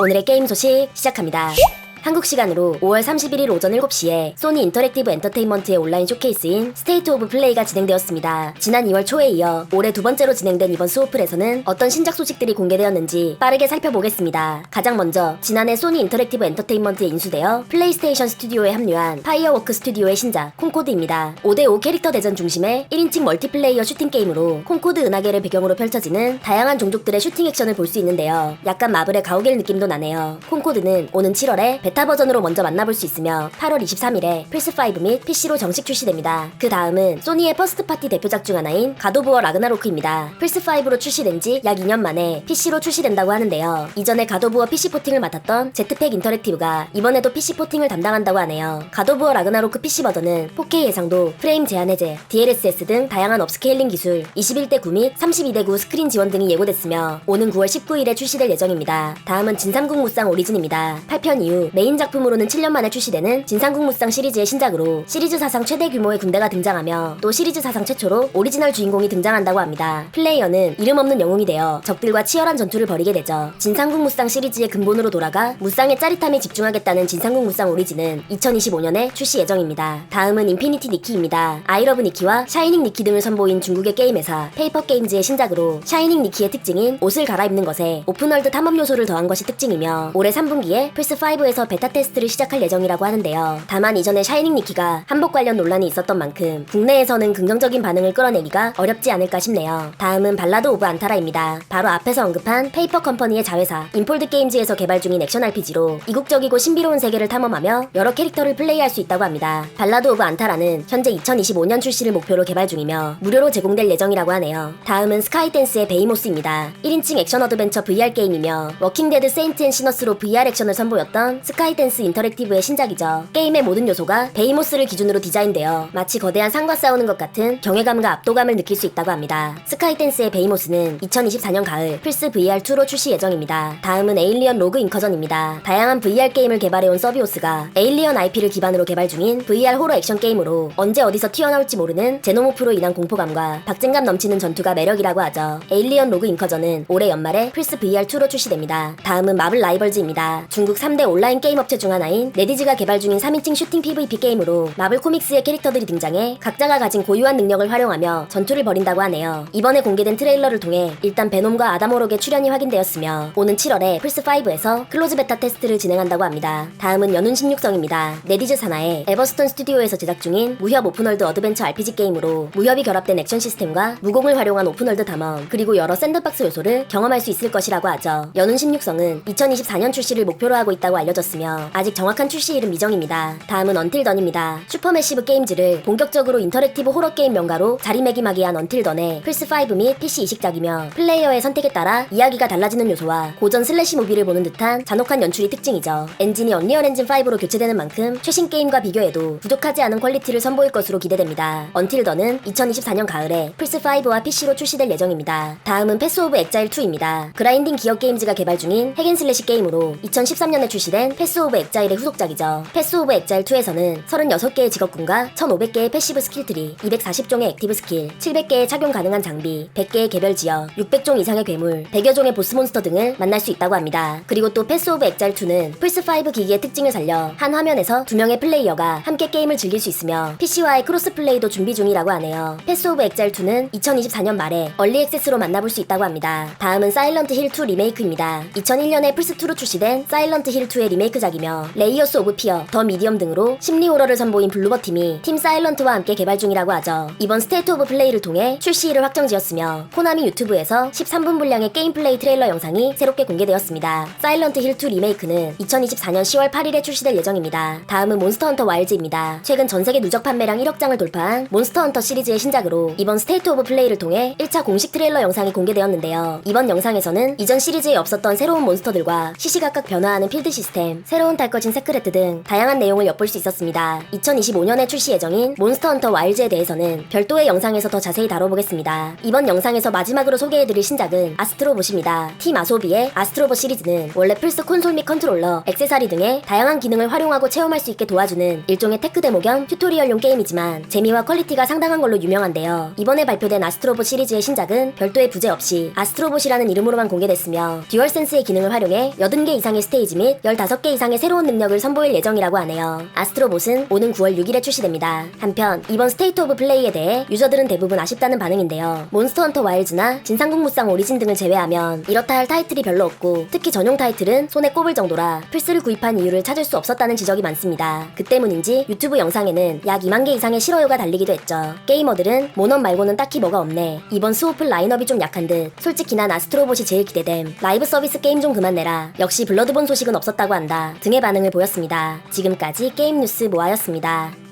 오늘의 게임 소식 시작합니다. 한국 시간으로 5월 31일 오전 7시에 소니 인터랙티브 엔터테인먼트의 온라인 쇼케이스인 스테이트 오브 플레이가 진행되었습니다. 지난 2월 초에 이어 올해 두 번째로 진행된 이번 수오플에서는 어떤 신작 소식들이 공개되었는지 빠르게 살펴보겠습니다. 가장 먼저 지난해 소니 인터랙티브 엔터테인먼트에 인수되어 플레이스테이션 스튜디오에 합류한 파이어워크 스튜디오의 신작 콩코드입니다. 5대5 캐릭터 대전 중심의 1인칭 멀티플레이어 슈팅 게임으로 콩코드 은하계를 배경으로 펼쳐지는 다양한 종족들의 슈팅 액션을 볼 수 있는데요. 약간 마블의 가오갤 느낌도 나네요. 콩코드는 오는 7월에 베타 버전으로 먼저 만나볼 수 있으며 8월 23일에 플스5 및 PC로 정식 출시됩니다. 그 다음은 소니의 퍼스트 파티 대표작 중 하나인 가도부어 라그나로크입니다. 플스5로 출시된 지 약 2년 만에 PC로 출시된다고 하는데요. 이전에 가도부어 PC 포팅을 맡았던 제트팩 인터랙티브가 이번에도 PC 포팅을 담당한다고 하네요. 가도부어 라그나로크 PC 버전은 4K 예상도, 프레임 제한 해제, DLSS 등 다양한 업스케일링 기술, 21대 9 및 32대 9 스크린 지원 등이 예고됐으며 오는 9월 19일에 출시될 예정입니다. 다음은 진삼국 무쌍 오리진입니다. 8편 이후 메인 작품으로는 7년 만에 출시되는 진상국 무쌍 시리즈의 신작으로 시리즈 사상 최대 규모의 군대가 등장하며 또 시리즈 사상 최초로 오리지널 주인공이 등장한다고 합니다. 플레이어는 이름 없는 영웅이 되어 적들과 치열한 전투를 벌이게 되죠. 진상국 무쌍 시리즈의 근본으로 돌아가 무쌍의 짜릿함에 집중하겠다는 진상국 무쌍 오리진은 2025년에 출시 예정입니다. 다음은 인피니티 니키입니다. 아이러브 니키와 샤이닝 니키 등을 선보인 중국의 게임 회사 페이퍼 게임즈의 신작으로 샤이닝 니키의 특징인 옷을 갈아입는 것에 오픈월드 탐험 요소를 더한 것이 특징이며 올해 3분기에 플스5에서 베타 테스트를 시작할 예정이라고 하는데요. 다만 이전에 샤이닝 니키가 한복 관련 논란이 있었던 만큼 국내에서는 긍정적인 반응을 끌어내기가 어렵지 않을까 싶네요. 다음은 발라드 오브 안타라입니다. 바로 앞에서 언급한 페이퍼 컴퍼니의 자회사 인폴드 게임즈에서 개발 중인 액션 RPG로 이국적이고 신비로운 세계를 탐험하며 여러 캐릭터를 플레이할 수 있다고 합니다. 발라드 오브 안타라는 현재 2025년 출시를 목표로 개발 중이며 무료로 제공될 예정이라고 하네요. 다음은 스카이댄스의 베이모스입니다. 1인칭 액션 어드벤처 VR 게임이며 워킹데드 세인트 앤 시너스로 VR 액션을 선보였던 스카이 댄스 인터랙티브의 신작이죠. 게임의 모든 요소가 베이모스를 기준으로 디자인되어 마치 거대한 산과 싸우는 것 같은 경외감과 압도감을 느낄 수 있다고 합니다. 스카이댄스의 베이모스는 2024년 가을 플스 VR2로 출시 예정입니다. 다음은 에일리언 로그 인커전입니다. 다양한 VR 게임을 개발해온 서비오스가 에일리언 IP를 기반으로 개발 중인 VR 호러 액션 게임으로 언제 어디서 튀어나올지 모르는 제노모프로 인한 공포감과 박진감 넘치는 전투가 매력이라고 하죠. 에일리언 로그 인커전은 올해 연말에 플스 VR2로 출시됩니다. 다음은 마블 라이벌즈입니다. 중국 3대 온라인 게임 업체 중 하나인 네디즈가 개발 중인 3인칭 슈팅 PVP 게임으로 마블 코믹스의 캐릭터들이 등장해 각자가 가진 고유한 능력을 활용하며 전투를 벌인다고 하네요. 이번에 공개된 트레일러를 통해 일단 베놈과 아다모록의 출연이 확인되었으며 오는 7월에 플스5에서 클로즈 베타 테스트를 진행한다고 합니다. 다음은 연운 16성입니다. 네디즈 산하의 에버스톤 스튜디오에서 제작 중인 무협 오픈월드 어드벤처 RPG 게임으로 무협이 결합된 액션 시스템과 무공을 활용한 오픈월드 탐험 그리고 여러 샌드박스 요소를 경험할 수 있을 것이라고 하죠. 연운 16성은 2024년 출시를 목표로 하고 있다고 알려졌 으며 아직 정확한 출시일은 미정입니다. 다음은 언틸던입니다. 슈퍼매시브 게임즈를 본격적으로 인터랙티브 호러 게임 명가로 자리매김하게 한 언틸던의 플스5 및 PC 이식작이며 플레이어의 선택에 따라 이야기가 달라지는 요소와 고전 슬래시 무비를 보는 듯한 잔혹한 연출이 특징이죠. 엔진이 언리얼 엔진 5로 교체되는 만큼 최신 게임과 비교해도 부족하지 않은 퀄리티를 선보일 것으로 기대됩니다. 언틸던은 2024년 가을에 플스5와 PC로 출시될 예정입니다. 다음은 패스 오브 엑자일 2입니다. 그라인딩 기어 게임즈가 개발 중인 핵앤슬래시 게임으로 2013년에 출시된 패스 오브 엑자일의 후속작이죠. 패스 오브 엑자일 2에서는 36개의 직업군과 1500개의 패시브 스킬트리, 240종의 액티브 스킬, 700개의 착용 가능한 장비, 100개의 개별 지역, 600종 이상의 괴물, 100여 종의 보스 몬스터 등을 만날 수 있다고 합니다. 그리고 또 패스 오브 엑자일 2는 플스5 기기의 특징을 살려 한 화면에서 두 명의 플레이어가 함께 게임을 즐길 수 있으며 PC와의 크로스 플레이도 준비 중이라고 하네요. 패스 오브 엑자일 2는 2024년 말에 얼리 액세스로 만나볼 수 있다고 합니다. 다음은 사일런트 힐 2 리메이크입니다. 2001년에 플스2로 출시된 사일런트 힐 2의 리메이크 작이며 레이어스 오브 피어, 더 미디엄 등으로 심리 호러를 선보인 블루버 팀이 팀 사일런트와 함께 개발 중이라고 하죠. 이번 스테이트 오브 플레이를 통해 출시일을 확정지었으며 코나미 유튜브에서 13분 분량의 게임 플레이 트레일러 영상이 새롭게 공개되었습니다. 사일런트 힐 2 리메이크는 2024년 10월 8일에 출시될 예정입니다. 다음은 몬스터 헌터 와일즈입니다. 최근 전 세계 누적 판매량 1억 장을 돌파한 몬스터 헌터 시리즈의 신작으로 이번 스테이트 오브 플레이를 통해 1차 공식 트레일러 영상이 공개되었는데요. 이번 영상에서는 이전 시리즈에 없었던 새로운 몬스터들과 시시각각 변화하는 필드 시스템, 새로운 달거진 세크레트 등 다양한 내용을 엿볼 수 있었습니다. 2025년에 출시 예정인 몬스터 헌터 와일즈에 대해서는 별도의 영상에서 더 자세히 다뤄보겠습니다. 이번 영상에서 마지막으로 소개해드릴 신작은 아스트로봇입니다. 팀 아소비의 아스트로봇 시리즈는 원래 플스 콘솔 및 컨트롤러, 액세서리 등의 다양한 기능을 활용하고 체험할 수 있게 도와주는 일종의 테크 데모 겸 튜토리얼용 게임이지만 재미와 퀄리티가 상당한 걸로 유명한데요. 이번에 발표된 아스트로봇 시리즈의 신작은 별도의 부재 없이 아스트로봇이라는 이름으로만 공개됐으며 듀얼센스의 기능을 활용해 80개 이상의 스테이지 및 15개 이상의 새로운 능력을 선보일 예정이라고 하네요. 아스트로봇은 오는 9월 6일에 출시됩니다. 한편 이번 스테이트 오브 플레이에 대해 유저들은 대부분 아쉽다는 반응인데요. 몬스터 헌터 와일즈나 진상국무상 오리진 등을 제외하면 이렇다 할 타이틀이 별로 없고 특히 전용 타이틀은 손에 꼽을 정도라 플스를 구입한 이유를 찾을 수 없었다는 지적이 많습니다. 그 때문인지 유튜브 영상에는 약 2만 개 이상의 싫어요가 달리기도 했죠. 게이머들은 모넌 말고는 딱히 뭐가 없네. 이번 스오플 라인업이 좀 약한 듯. 솔직히 난 아스트로봇이 제일 기대됨. 라이브 서비스 게임 좀 그만 내라. 역시 블러드본 소식은 없었다고 한다. 등의 반응을 보였습니다. 지금까지 게임 뉴스 모아였습니다.